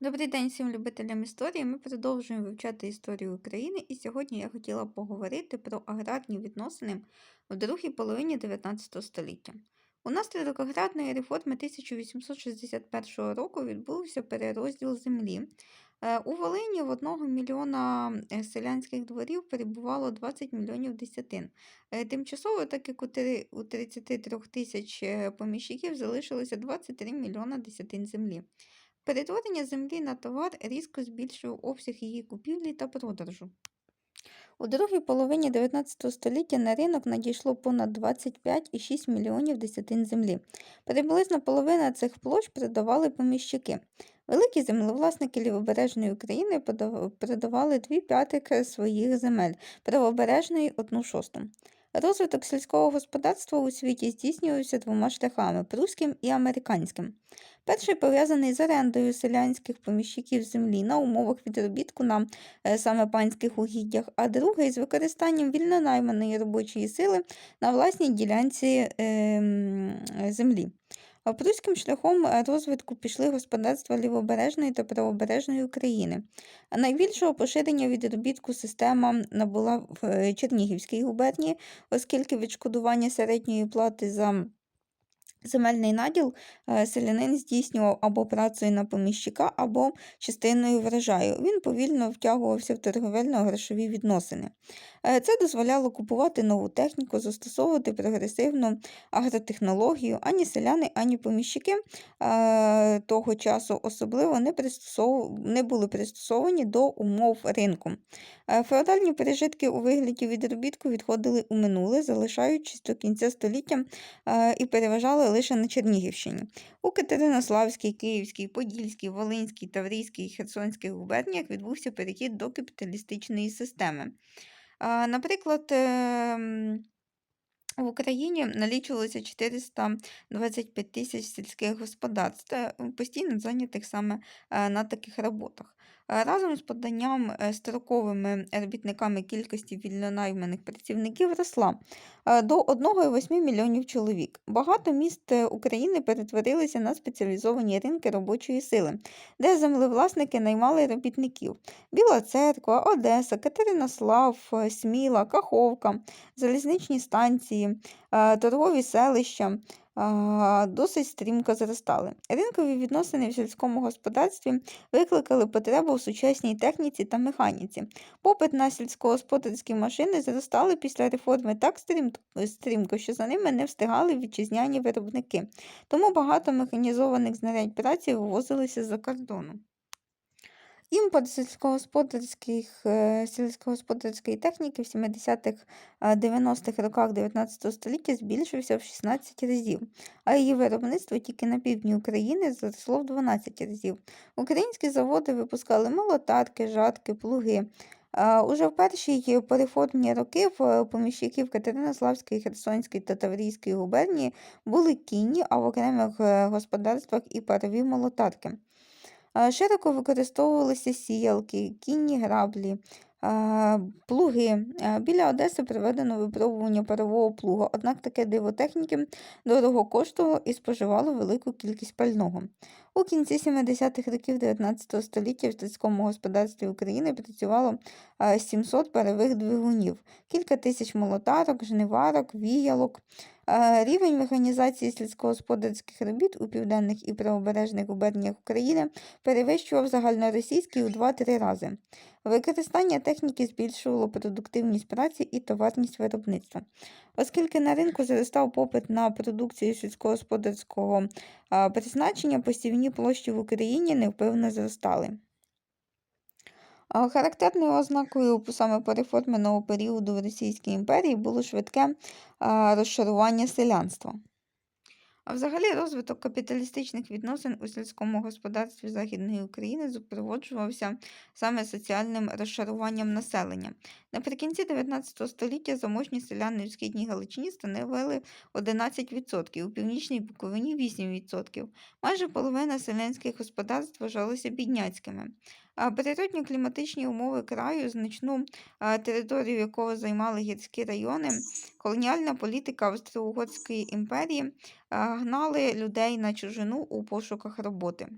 Добрий день всім любителям історії. Ми продовжуємо вивчати історію України, і сьогодні я хотіла поговорити про аграрні відносини в другій половині 19 століття. Унаслідок аграрної реформи 1861 року відбувся перерозділ землі. Е, У Волині в одного мільйона е, селянських дворів перебувало 20 мільйонів десятин. Е, Тимчасово, так як у 33 тисяч поміщиків залишилося 23 мільйона десятин землі. Перетворення землі на товар різко збільшив обсяг її купівлі та продажу. У другій половині 19 століття на ринок надійшло понад 25,6 мільйонів десятин землі. Приблизно половина цих площ продавали поміщики. Великі землевласники лівобережної України продавали дві п'ятих своїх земель, правобережної – одну шосту. Розвиток сільського господарства у світі здійснювався двома шляхами – прусським і американським. Перший пов'язаний з орендою селянських поміщиків землі на умовах відробітку на е, саме панських угіддях, а другий з використанням вільнонайманої робочої сили на власній ділянці е, землі. Прусським шляхом е, розвитку пішли господарства лівобережної та правобережної України. А найбільшого поширення відробітку система набула в е, Чернігівській губернії, оскільки відшкодування середньої плати за земельний наділ е, селянин здійснював або працею на поміщика, або частиною врожаю. Він повільно втягувався в торговельно-грошові відносини. Е, Це дозволяло купувати нову техніку, застосовувати прогресивну агротехнологію. Ані селяни, ані поміщики е, того часу особливо не, не були пристосовані до умов ринку. Е, Феодальні пережитки у вигляді відробітку відходили у минуле, залишаючись до кінця століття е, і переважали лише на Чернігівщині. У Катеринославській, Київській, Подільській, Волинській, Таврійській Херсонській губерніях відбувся перехід до капіталістичної системи. Наприклад, ем, в Україні налічувалося 425 тисяч сільських господарств, е, постійно зайнятих саме е, на таких роботах. Е, Разом з поданням е, строковими робітниками кількості вільнонайманих працівників росла е, до 1,8 мільйонів чоловік. Багато міст України перетворилися на спеціалізовані ринки робочої сили, де землевласники наймали робітників. Біла Церква, Одеса, Катеринослав, Сміла, Каховка, залізничні станції, торгові селища досить стрімко зростали. Ринкові відносини в сільському господарстві викликали потребу в сучасній техніці та механіці. Попит на сільськогосподарські машини зростали після реформи так стрімко, що за ними не встигали вітчизняні виробники. Тому багато механізованих знарядь праці вивозилися за кордону. Імпорт сільськогосподарських, е, сільськогосподарської техніки в 70-х, е, 90-х роках 19 століття збільшився в 16 разів, а її виробництво тільки на півдні України зросло в 12 разів. Українські заводи випускали молотарки, жатки, плуги. Уже в перші переформні роки в е, поміщиків Катеринославської, Херсонської та Таврійської губернії були кінні, а в окремих е, господарствах і парові молотарки. Широко використовувалися сіялки, кінні граблі, плуги. Біля Одеси проведено випробування парового плуга, однак таке диво техніки дорого коштувало і споживало велику кількість пального. У кінці 70-х років 19 століття в сільському господарстві України працювало 700 парових двигунів, кілька тисяч молотарок, жниварок, віялок. Е, Рівень механізації сільськогосподарських робіт у південних і правобережних губерніях України перевищував загальноросійський у 2-3 рази. Використання техніки збільшувало продуктивність праці і товарність виробництва. Оскільки на ринку зростав попит на продукцію сільськогосподарського призначення, посівні площі в Україні невпевно зростали. Характерною ознакою саме переформеного періоду в Російській імперії було швидке розшарування селянства. А взагалі розвиток капіталістичних відносин у сільському господарстві Західної України супроводжувався саме соціальним розшаруванням населення. Наприкінці 19 століття заможні селяни в східній Галичині становили 11%, у північній Буковині 8%. Майже половина селянських господарств вважалися бідняцькими. Природні кліматичні умови краю, значну територію якого займали гірські райони, колоніальна політика Австро-Угорської імперії гнали людей на чужину у пошуках роботи.